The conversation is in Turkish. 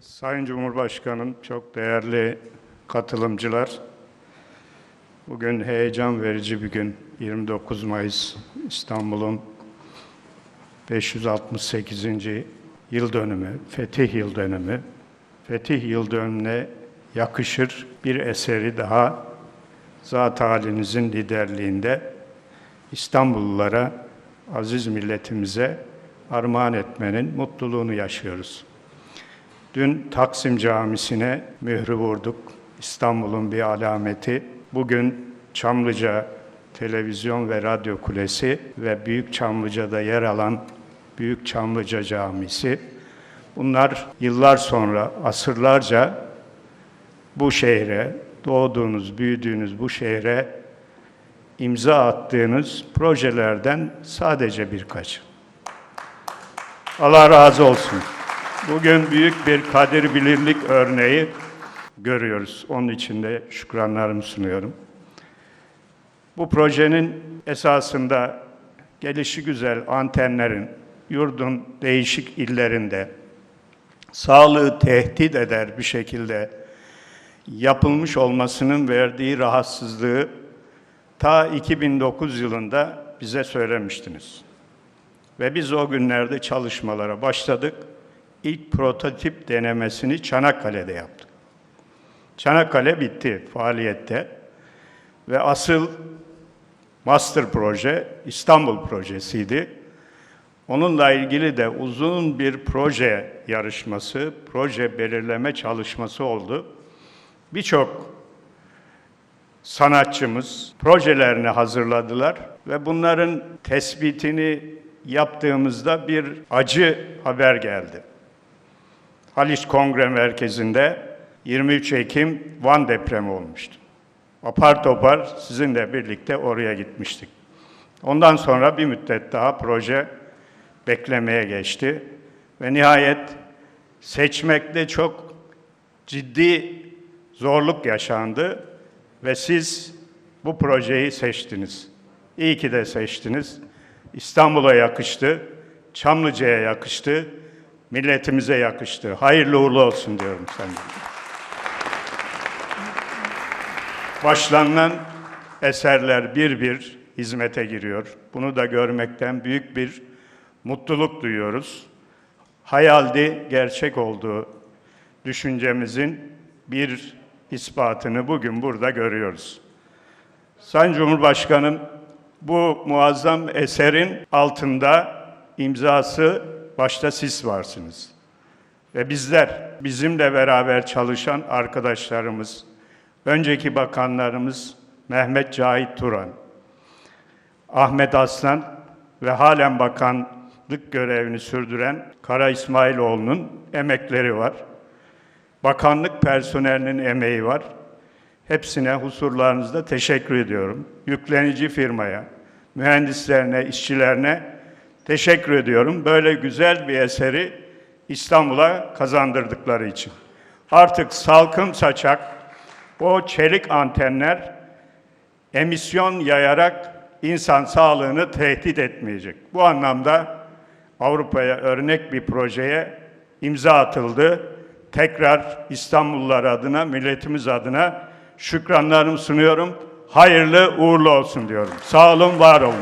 Sayın Cumhurbaşkanım, çok değerli katılımcılar. Bugün heyecan verici bir gün. 29 Mayıs İstanbul'un 568. yıl dönümü, Fetih Yıl dönümü. Fetih Yıl dönümüne yakışır bir eseri daha zat halinizin liderliğinde İstanbullulara, aziz milletimize armağan etmenin mutluluğunu yaşıyoruz. Dün Taksim Camisi'ne mührü vurduk. İstanbul'un bir alameti. Bugün Çamlıca Televizyon ve Radyo Kulesi ve Büyük Çamlıca'da yer alan Büyük Çamlıca Camisi. Bunlar yıllar sonra, asırlarca bu şehre, doğduğunuz, büyüdüğünüz bu şehre imza attığınız projelerden sadece birkaç. Allah razı olsun. Bugün büyük bir kadir bilirlik örneği görüyoruz. Onun için de şükranlarımı sunuyorum. Bu projenin esasında gelişi güzel antenlerin yurdun değişik illerinde sağlığı tehdit eder bir şekilde yapılmış olmasının verdiği rahatsızlığı ta 2009 yılında bize söylemiştiniz. Ve biz o günlerde çalışmalara başladık. İlk prototip denemesini Çanakkale'de yaptık. Çanakkale bitti faaliyette ve asıl master proje İstanbul projesiydi. Onunla ilgili de uzun bir proje yarışması, proje belirleme çalışması oldu. Birçok sanatçımız projelerini hazırladılar ve bunların tespitini yaptığımızda bir acı haber geldi. Haliç Kongre Merkezi'nde 23 Ekim Van depremi olmuştu. Apar topar sizinle birlikte oraya gitmiştik. Ondan sonra bir müddet daha proje beklemeye geçti ve nihayet seçmekte çok ciddi zorluk yaşandı ve siz bu projeyi seçtiniz. İyi ki de seçtiniz. İstanbul'a yakıştı, Çamlıca'ya yakıştı, milletimize yakıştı. Hayırlı uğurlu olsun diyorum sen. Başlanılan eserler bir bir hizmete giriyor. Bunu da görmekten büyük bir mutluluk duyuyoruz. Hayaldi gerçek olduğu düşüncemizin bir ispatını bugün burada görüyoruz. Sayın Cumhurbaşkanım, bu muazzam eserin altında imzası başta siz varsınız. Ve bizler, bizimle beraber çalışan arkadaşlarımız, önceki bakanlarımız Mehmet Cahit Turan, Ahmet Aslan ve halen bakanlık görevini sürdüren Kara İsmailoğlu'nun emekleri var. Bakanlık personelinin emeği var. Hepsine husurlarınızda teşekkür ediyorum. Yüklenici firmaya, mühendislerine, işçilerine teşekkür ediyorum. Böyle güzel bir eseri İstanbul'a kazandırdıkları için. Artık salkım saçak o çelik antenler emisyon yayarak insan sağlığını tehdit etmeyecek. Bu anlamda Avrupa'ya örnek bir projeye imza atıldı. Tekrar İstanbullular adına, milletimiz adına şükranlarımı sunuyorum. Hayırlı uğurlu olsun diyorum. Sağ olun, var olun.